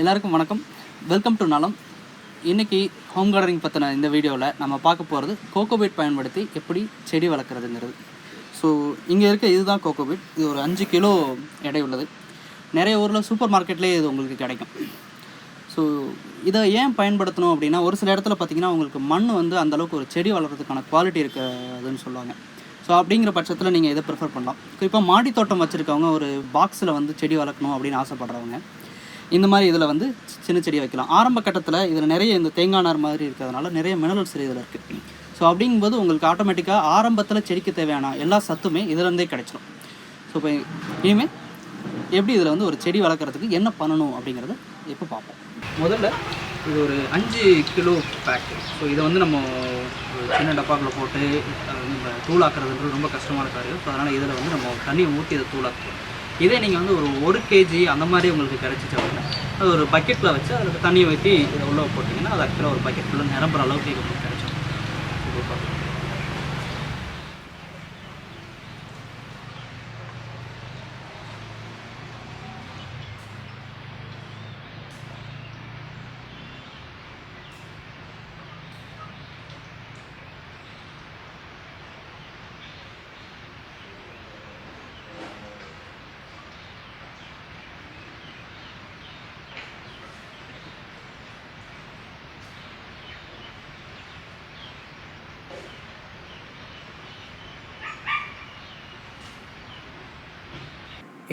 எல்லாருக்கும் வணக்கம். Welcome to நலம். இன்றைக்கி ஹோம் கார்டனிங் பற்றின இந்த வீடியோவில் நம்ம பார்க்க போகிறது கோகோபீட் பயன்படுத்தி எப்படி செடி வளர்க்குறதுங்கிறது. ஸோ இங்கே இருக்க இதுதான் கோகோபீட் இது ஒரு அஞ்சு கிலோ எடை உள்ளது. நிறைய ஊரில் சூப்பர் மார்க்கெட்லேயே இது உங்களுக்கு கிடைக்கும். ஸோ இதை ஏன் பயன்படுத்தணும் அப்படின்னா ஒரு சில இடத்துல பார்த்தீங்கன்னா உங்களுக்கு மண் வந்து அந்த அளவுக்கு ஒரு செடி வளர்கிறதுக்கான குவாலிட்டி இருக்காதுன்னு சொல்லுவாங்க. ஸோ அப்படிங்கிற பட்சத்தில் நீங்கள் இதை ப்ரிஃபர் பண்ணலாம். குறிப்பாக மாடி தோட்டம் வச்சுருக்கவங்க ஒரு பாக்ஸில் வந்து செடி வளர்க்கணும் அப்படின்னு ஆசைப்பட்றவங்க இந்த மாதிரி இதில் வந்து சின்ன செடி வைக்கலாம். ஆரம்ப கட்டத்தில் இதில் நிறைய இந்த தேங்காய் நார் மாதிரி இருக்கிறதுனால நிறைய மினரல்ஸ் இதில் இருக்குது ஸோ அப்படிங்கும்போது உங்களுக்கு ஆட்டோமேட்டிக்காக ஆரம்பத்தில் செடிக்கு தேவையான எல்லா சத்துமே இதுலேருந்தே கிடைச்சிடும் ஸோ இப்போ இனிமேல் எப்படி இதில் வந்து ஒரு செடி வளர்க்குறதுக்கு என்ன பண்ணணும் அப்படிங்கிறத இப்போ பார்ப்போம். முதல்ல இது ஒரு அஞ்சு கிலோ பேக்கு ஸோ இதை வந்து நம்ம சின்ன டப்பாக்கில் போட்டு வந்து தூளாக்குறதுன்றது ரொம்ப கஷ்டமான காரியம். ஸோ அதனால் இதில் வந்து நம்ம தண்ணியை ஊற்றி இதை தூளாக்குறோம். இதே நீங்கள் வந்து ஒரு ஒரு கேஜி அந்த மாதிரி உங்களுக்கு கிடச்சிச்சு அப்படின்னா அது ஒரு பக்கெட்டில் வச்சு அதுக்கு தண்ணியை ஊற்றி இதை உள்ளே போட்டிங்கன்னா அது ஆக்சுவலாக ஒரு பக்கெட் ஃபுல்லாக நிரம்புற அளவுக்கு இது உங்களுக்கு கிடைச்சிடும் சூப்பர்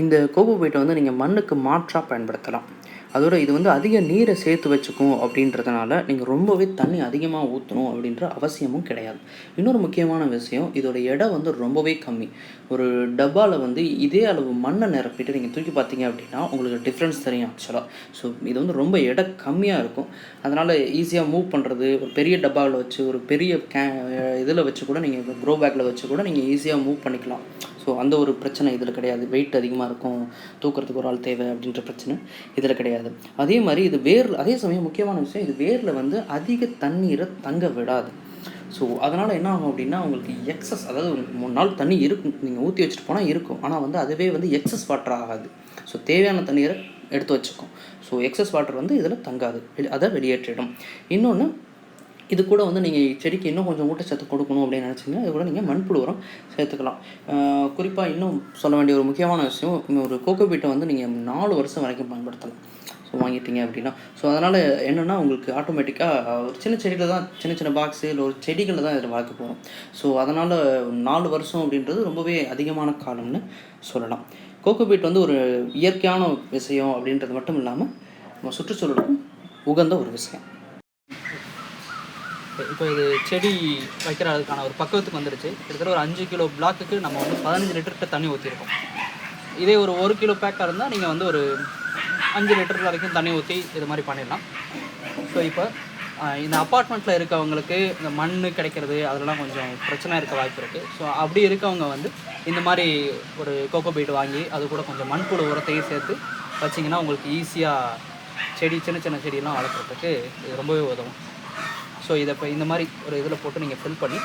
இந்த கோகோபீட்டை வந்து நீங்கள் மண்ணுக்கு மாற்றாக பயன்படுத்தலாம். அதோட இது வந்து அதிக நீரை சேர்த்து வச்சுக்கும் அப்படின்றதுனால நீங்கள் ரொம்பவே தண்ணி அதிகமாக ஊற்றணும் அப்படின்ற அவசியமும் கிடையாது. இன்னொரு முக்கியமான விஷயம் இதோட எடை வந்து ரொம்பவே கம்மி. ஒரு டப்பாவில் வந்து இதே அளவு மண்ணை நிரப்பிட்டு நீங்கள் தூக்கி பார்த்தீங்க அப்படின்னா உங்களுக்கு டிஃப்ரென்ஸ் தெரியும் ஆக்சுவலாக ஸோ இது வந்து ரொம்ப எடை கம்மியாக இருக்கும். அதனால் ஈஸியாக மூவ் பண்ணுறது ஒரு பெரிய டப்பாவில் வச்சு ஒரு பெரிய கே இதில் வச்சு கூட நீங்கள் க்ரோ பேக்கில் வச்சு கூட நீங்கள் ஈஸியாக மூவ் பண்ணிக்கலாம். ஸோ அந்த ஒரு பிரச்சனை இதில் கிடையாது. வெயிட் அதிகமாக இருக்கும். தூக்கிறதுக்கு ஒரு ஆள் தேவை அப்படின்ற பிரச்சனை இதில் கிடையாது. அதே மாதிரி இது வேர் அதே சமயம் முக்கியமான விஷயம் இது வேரில் வந்து அதிக தண்ணீரை தங்க விடாது. ஸோ அதனால் என்ன ஆகும் அப்படின்னா உங்களுக்கு எக்ஸஸ் அதாவது மூணு நாள் தண்ணி இருக்கும். நீங்கள் ஊற்றி வச்சுட்டு போனால் இருக்கும். ஆனால் வந்து அதுவே வந்து எக்ஸஸ் வாட்டர் ஆகாது. ஸோ தேவையான தண்ணீரை எடுத்து வச்சுக்கும். ஸோ எக்ஸஸ் வாட்டர் வந்து இதில் தங்காது. வெளி- அதை வெளியேற்றிடும். இன்னொன்று இது கூட வந்து நீங்கள் செடிக்கு இன்னும் கொஞ்சம் ஊட்டச்சத்து கொடுக்கணும் அப்படின்னு நினச்சிங்கன்னா இது கூட நீங்கள் மண்புழு உரம் சேர்த்துக்கலாம் குறிப்பாக இன்னும் சொல்ல வேண்டிய ஒரு முக்கியமான விஷயம் ஒரு ஒரு கோகோபீட்டை வந்து நீங்கள் நாலு வருஷம் வரைக்கும் பயன்படுத்தலாம். ஸோ வாங்கிட்டீங்க அப்படின்னா. ஸோ அதனால் என்னென்னா உங்களுக்கு ஆட்டோமேட்டிக்காக ஒரு சின்ன செடியில் தான் சின்ன சின்ன பாக்ஸு இல்லை ஒரு செடிகளில் தான் இதில் வளர்க்க போகிறோம் ஸோ அதனால் நாலு வருஷம் அப்படின்றது ரொம்பவே அதிகமான காலம்னு சொல்லலாம். கோகோ பீட் வந்து ஒரு இயற்கையான விஷயம் அப்படின்றது மட்டும் இல்லாமல் நம்ம சுற்றுச்சூழலுக்கும் உகந்த ஒரு விஷயம். இப்போ இது செடி வைக்கிறதுக்கான ஒரு பக்குவத்துக்கு வந்துடுச்சு கிட்டத்தட்ட ஒரு அஞ்சு கிலோ பிளாக்குக்கு நம்ம வந்து பதினஞ்சு லிட்டர்கிட்ட தண்ணி ஊற்றிருக்கோம் இதே ஒரு ஒரு கிலோ பேக்காக இருந்தால் நீங்கள் வந்து ஒரு அஞ்சு லிட்டர் வரைக்கும் தண்ணி ஊற்றி இது மாதிரி பண்ணிடலாம். ஸோ இப்போ இந்த அப்பார்ட்மெண்ட்டில் இருக்கவங்களுக்கு இந்த மண் கிடைக்கிறது அதெல்லாம் கொஞ்சம் பிரச்சனை இருக்க வாய்ப்பு இருக்குது ஸோ அப்படி இருக்கவங்க வந்து இந்த மாதிரி ஒரு கோகோ பீட் வாங்கி அது கூட கொஞ்சம் மண்புழு உரத்தையும் சேர்த்து வச்சிங்கன்னா உங்களுக்கு ஈஸியாக செடி சின்ன சின்ன செடியெல்லாம் வளர்க்குறதுக்கு இது ரொம்பவே உதவும். ஸோ இதை இப்போ இந்த மாதிரி ஒரு இதில் போட்டு நீங்கள் ஃபில் பண்ணி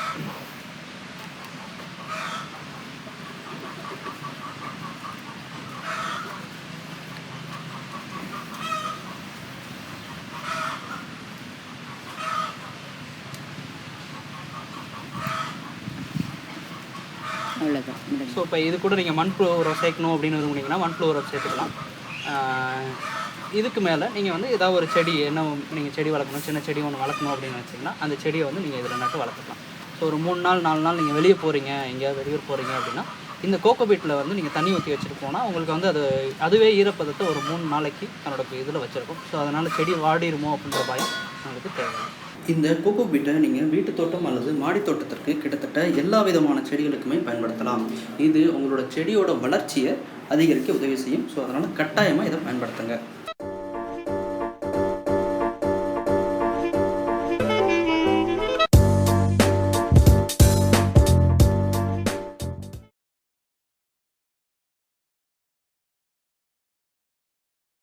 ஸோ இப்போ இது கூட நீங்கள் மண்புழு உரம் சேர்க்கணும் அப்படின்னு விரும்புனீங்கன்னா மண்புழு உரம் சேர்த்துக்கலாம் இதுக்கு மேலே நீங்கள் வந்து ஏதாவது ஒரு செடி என்ன நீங்கள் செடி வளர்க்கணும் சின்ன செடி ஒன்று வளர்க்கணும் அப்படின்னு வச்சிங்கன்னா அந்த செடியை வந்து நீங்கள் இதில் நட்டு வளர்த்துக்கலாம். ஸோ ஒரு மூணு நாள் நாலு நாள் நீங்கள் வெளியே போகிறீங்க எங்கேயாவது வெளியூர் போகிறீங்க அப்படின்னா இந்த கோகோ பீட்டில் வந்து நீங்கள் தண்ணி ஊற்றி வச்சுட்டு போனால் உங்களுக்கு வந்து அது அதுவே ஈரப்பதத்தை ஒரு மூணு நாளைக்கு தன்னோட இதில் வச்சுருக்கும். ஸோ அதனால் செடி வாடிருமோ அப்படின்ற பயம் உங்களுக்கு தேவை இந்த கோகோ பீட்டை நீங்கள் வீட்டு தோட்டம் அல்லது மாடி தோட்டத்திற்கு கிட்டத்தட்ட எல்லா விதமான செடிகளுக்குமே பயன்படுத்தலாம். இது உங்களோட செடியோட வளர்ச்சியை அதிகரிக்க உதவி செய்யும். ஸோ அதனால் கட்டாயமாக இதை பயன்படுத்துங்க.